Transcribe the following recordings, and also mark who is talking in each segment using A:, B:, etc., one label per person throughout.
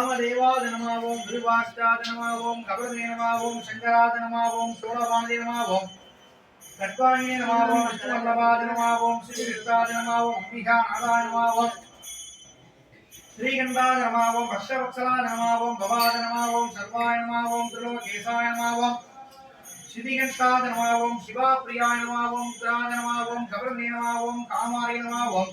A: காமதேவாத நமாவோம் திருவாஷ்டாத சங்கராதனமாவோம் கபலதே நமாவோம் விஷ்ணுவல்லபாதனமாவோம் ஸ்ரீகிருஷ்ணாதனமாவோம் அம்பிகா நாராயணமாவோம். ஸ்ரீகண்டாதனமாவோம் ஸ்ரீகண்டாத பவாதனமாவோம் சர்வாயனமாவோம் நமாவோம் பவாத சிவாபிரியாயனமாவோம் சர்வாய நமாவோம்
B: காமாரியனமாவோம்.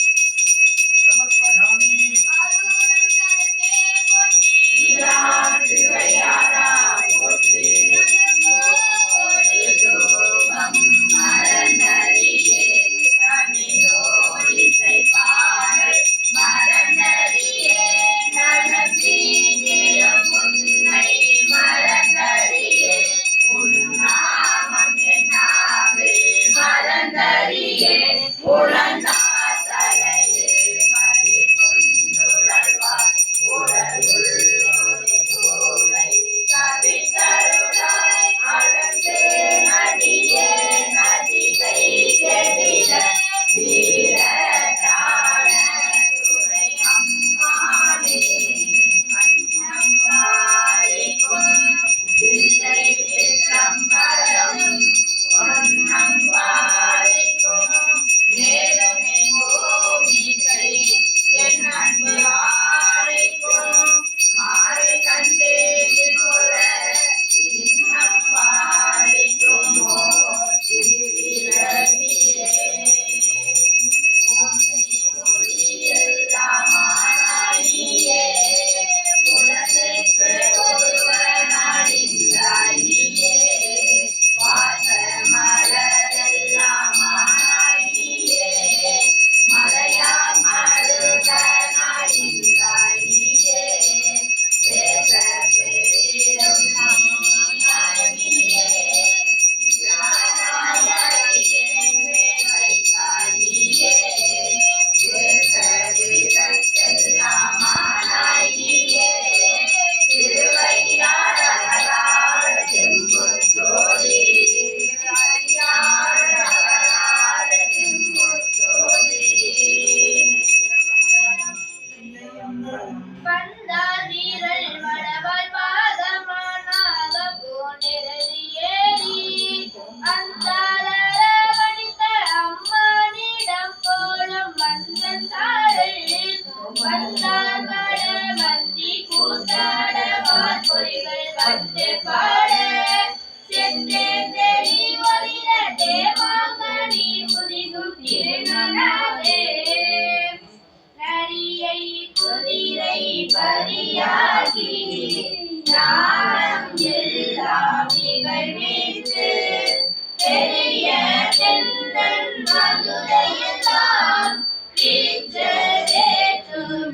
B: மதுரையெல்லாம் வீச்சதேற்றும்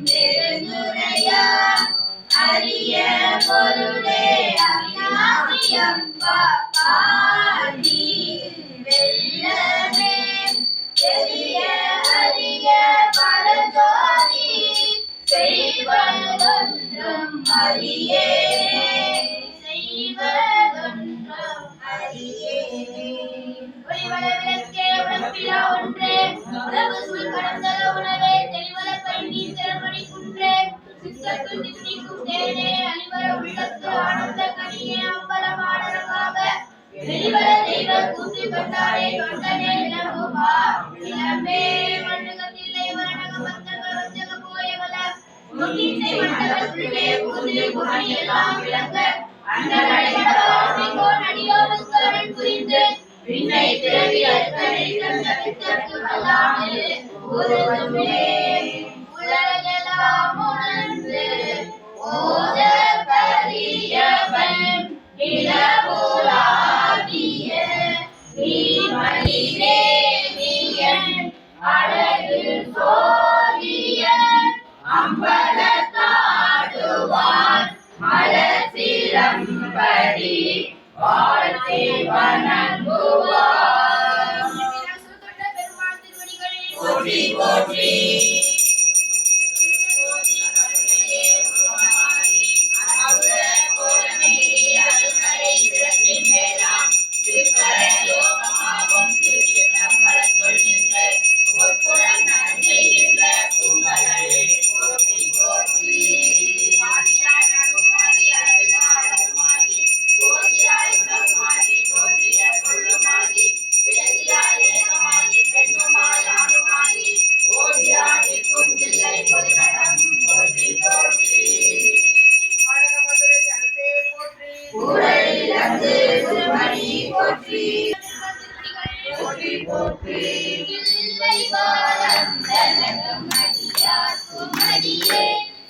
B: பெருந்துரையா அரிய பொருளே அவிநாசியம்பா பாடி வெளிவர தெய்வ கூத்து கண்டாரே தொண்டனே நிலவுமா நிலமே மண்டகத்திலே வரணக மத்தக வஞ்சக போயவல முன்னிசை மண்டகத்திலே கூத்து குமணி எல்லாம் விளங்க. அண்ணல் அடைந்தோ நடியோனுக்கு அருள் புரிந்து. விண்ணை பிறவி அர்த்தனை தந்த வித்தற்கு வல்லாமல். ஒரு உலகெல்லாம்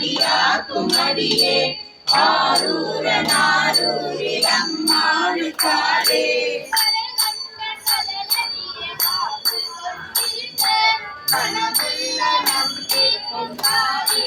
B: அடியாக்கும் அடியே ஆரூரனாரூரில் அம்மாள் காலே
C: மனமுள்ள நம்பி
B: கொண்டாடி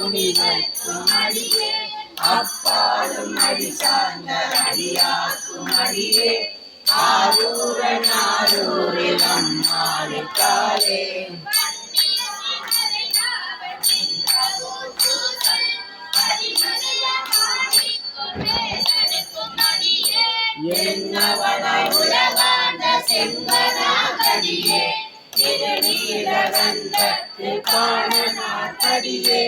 B: புனிதன் அடியே
D: அப்பாடும் அடி சார்ந்த அடியாக்கும் அடியே ஆரூரன் ஆரூரில் அம்மாளுக்காலே என்னவனாய்
B: உலகாண்ட செம்பனாகடியே திருநீரகந்தத்து காணனாகடியே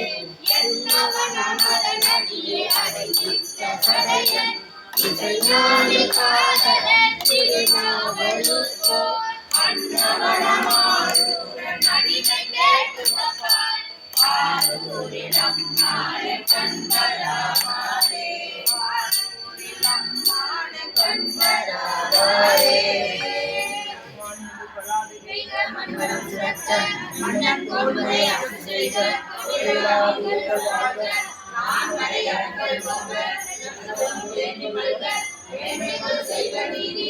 B: மன்னன் கோடுகளை அரசு செய்த செய்த நீதி